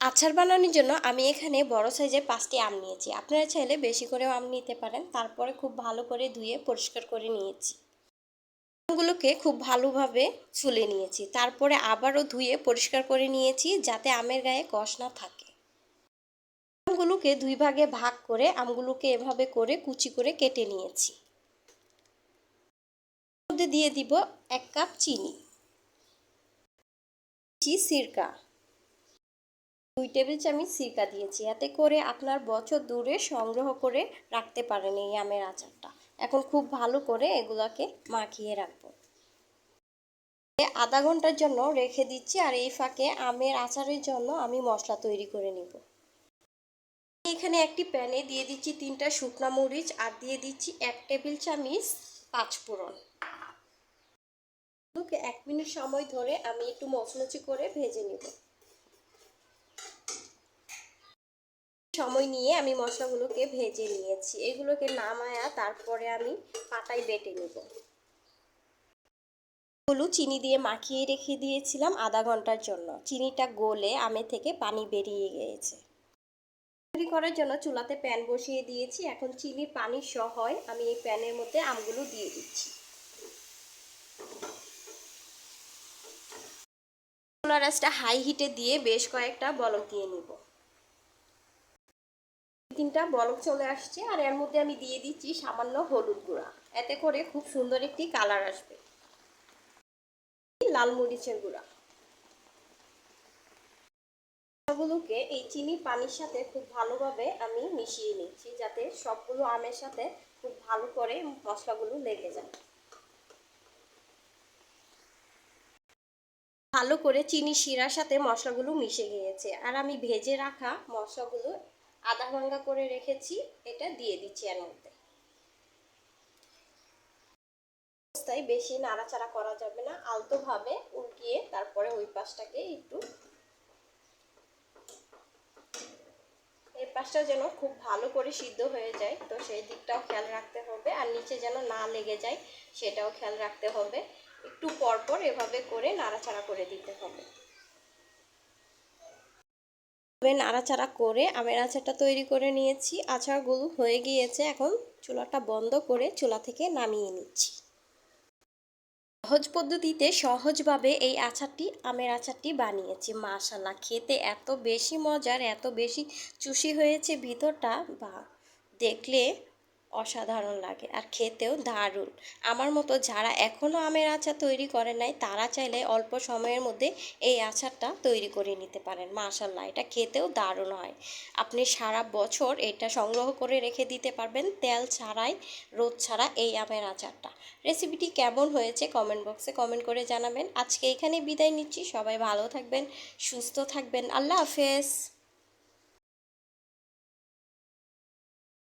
আচার বানানোর জন্য আমি এখানে বড় সাইজের পাঁচটি আম নিয়েছি। আপনারা চাইলে বেশি করেও আম নিতে পারেন। তারপরে খুব ভালো করে ধুয়ে পরিষ্কার করে নিয়েছি। আমগুলোকে খুব ভালোভাবে ছুলে নিয়েছি। তারপরে আবারও ধুয়ে পরিষ্কার করে নিয়েছি যাতে আমের গায়ে কষ না থাকে। আমগুলোকে দুই ভাগে ভাগ করে আমগুলোকে এভাবে করে কুচি করে কেটে নিয়েছি। মধ্যে দিয়ে দিব এক কাপ চিনি। সিরকা। দুই টেবিল চামচ সিরকা দিয়েছি। এতে করে আপনার বছর দূরে সংগ্রহ করে রাখতে পারেন এই আমের আচারটা। এখন খুব ভালো করে এগুলাকে মাখিয়ে রাখব। আধা ঘণ্টার জন্য রেখে দিচ্ছি আর এই ফাঁকে আমের আচারের জন্য আমি মশলা তৈরি করে নিব। এখানে একটি প্যানে দিয়ে দিচ্ছি তিনটা শুকনা মরিচ আর দিয়ে দিচ্ছি এক টেবিল চামচ পাঁচফোড়ন এক মিনিট সময় ধরে আমি একটু মচমচি করে ভেজে নেব। সময় নিয়ে আমি মশলাগুলোকে ভেজে নিয়েছি। এগুলোকে নামায়া তারপরে আমি পাটায় বেটে নেব। হলুদ চিনি দিয়ে মাখিয়ে রেখে দিয়েছিলাম আধা ঘণ্টার জন্য। চিনিটা গলে আমে থেকে পানি বেরিয়ে গিয়েছে। তৈরি করার জন্য চুলাতে প্যান বসিয়ে দিয়েছি। এখন চিনির পানি সহ আমি এই প্যানের মধ্যে আমগুলো দিয়ে দিচ্ছি। চুলা রাসটা হাই হিটে দিয়ে বেশ কয়েকটা বলক দিয়ে নিব। তিনটা বলক চলে আসছে আর এর মধ্যে আমি দিয়ে দিচ্ছি সামান্য হলুদ গুঁড়া। এতে করে খুব সুন্দর একটি কালার আসবে। লাল মরিচের গুঁড়া। গুলোকে এই চিনি পানির সাথে খুব ভালোভাবে আমি মিশিয়ে নিচ্ছি যাতে সবগুলো আমের সাথে খুব ভালো করে মশলাগুলো লেগে যায়। ভালো করে চিনি শিরার সাথে মশলাগুলো মিশে গিয়েছে। আর আমি ভেজে রাখা মশলাগুলো আধা ভাঙ্গা করে রেখেছি, এটা দিয়ে দিচ্ছি এর মধ্যে। অবস্থায় বেশি নাড়াচাড়া করা যাবে না, আলতোভাবে উল্টিয়ে তারপরে ওই পাশটাকে একটু এই পাশটা যেন খুব ভালো করে সিদ্ধ হয়ে যায়, তো সেই দিকটাও খেয়াল রাখতে হবে। আর নিচে যেন না লেগে যায়, সেটাও খেয়াল রাখতে হবে। একটু পরপর এভাবে করে নাড়াচাড়া করে দিতে হবে। নাড়াচাড়া করে আমের আচারটা তৈরি করে নিয়েছি। আচারগুলো হয়ে গিয়েছে, এখন চুলাটা বন্ধ করে চুলা থেকে নামিয়ে নিচ্ছি। সহজ পদ্ধতিতে সহজভাবে এই আচারটি, আমের আচারটি বানিয়েছি। মাশাল্লাহ খেতে এত বেশি মজার, এত বেশি চুষি হয়েছে ভিতরটা, বা দেখলে অসাধারণ লাগে আর খেতেও দারুণ। আমার মতো যারা এখনও আমের আচার তৈরি করে নাই, তারা চাইলে অল্প সময়ের মধ্যে এই আচারটা তৈরি করে নিতে পারেন। মাশাল্লাহ এটা খেতেও দারুণ হয়। আপনি সারা বছর এটা সংগ্রহ করে রেখে দিতে পারবেন, তেল ছাড়াই, রোদ ছাড়া এই আমের আচারটা। রেসিপিটি কেমন হয়েছে কমেন্ট বক্সে কমেন্ট করে জানাবেন। আজকে এখানে বিদায় নিচ্ছি। সবাই ভালো থাকবেন, সুস্থ থাকবেন। আল্লাহ হাফেজ।